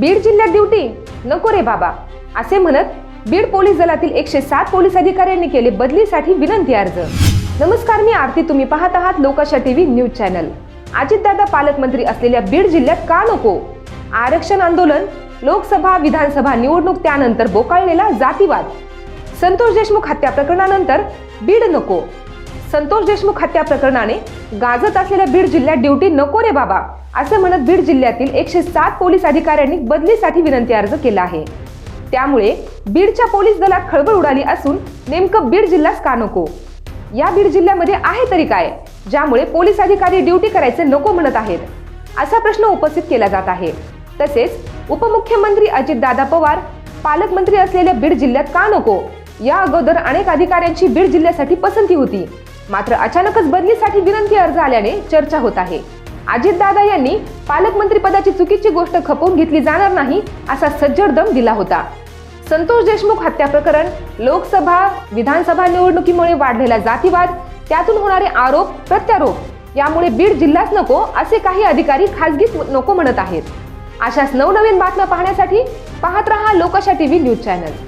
बीड जिल्ह्यात ड्युटी? नको रे बाबा. असे म्हणत बीड पोलीस दलातील एकशे सात पोलीस अधिकाऱ्यांनी केले बदलीसाठी विनंती अर्ज. नमस्कार मी आरती. तुम्ही पाहत आहात Lokasha TV news channel. Ajitdada पालकमंत्री असलेल्या बीड जिल्ह्यात का नको? आरक्षण आंदोलन लोकसभा विधानसभा निवडणूक त्यानंतर बोकाळलेला जातीवाद. संतोष देशमुख हत्या प्रकरणानंतर बीड नको. संतोष देशमुख हत्या प्रकरणाने गाजत असलेल्या बीड जिल्ह्यात ड्युटी नको रे बाबा असं म्हणत बीड जिल्ह्यातील एकशे सात पोलीस अधिकाऱ्यांनी बदलीसाठी विनंती अर्ज केला आहे. त्यामुळे बीडच्या पोलीस दलात खळबळ उडाली असून नेमकं बीड जिल्हाच का नको? या बीड जिल्ह्यामध्ये आहे तरी काय ज्यामुळे पोलीस अधिकारी ड्युटी करायचे नको म्हणत आहेत असा प्रश्न उपस्थित केला जात आहे. तसेच उपमुख्यमंत्री अजितदादा पवार पालकमंत्री असलेल्या बीड जिल्ह्यात का नको? या अगोदर अनेक अधिकाऱ्यांची बीड जिल्ह्यासाठी पसंती होती. मात्र अचानकच बदलीसाठी विनंती अर्ज आल्याने चर्चा होत आहे. अजितदादा यांनी पालकमंत्रीपदाची चुकीची गोष्ट खपवून घेतली जाणार नाही असा सज्जड दम दिला होता. संतोष देशमुख हत्या प्रकरण लोकसभा विधानसभा निवडणुकीमुळे वाढलेला जातीवाद त्यातून होणारे आरोप प्रत्यारोप यामुळे बीड जिल्हाच नको असे काही अधिकारी खासगीच नको म्हणत आहेत. अशाच नवनवीन बातम्या पाहण्यासाठी पाहत रहा लोकशा टीव्ही न्यूज चॅनल.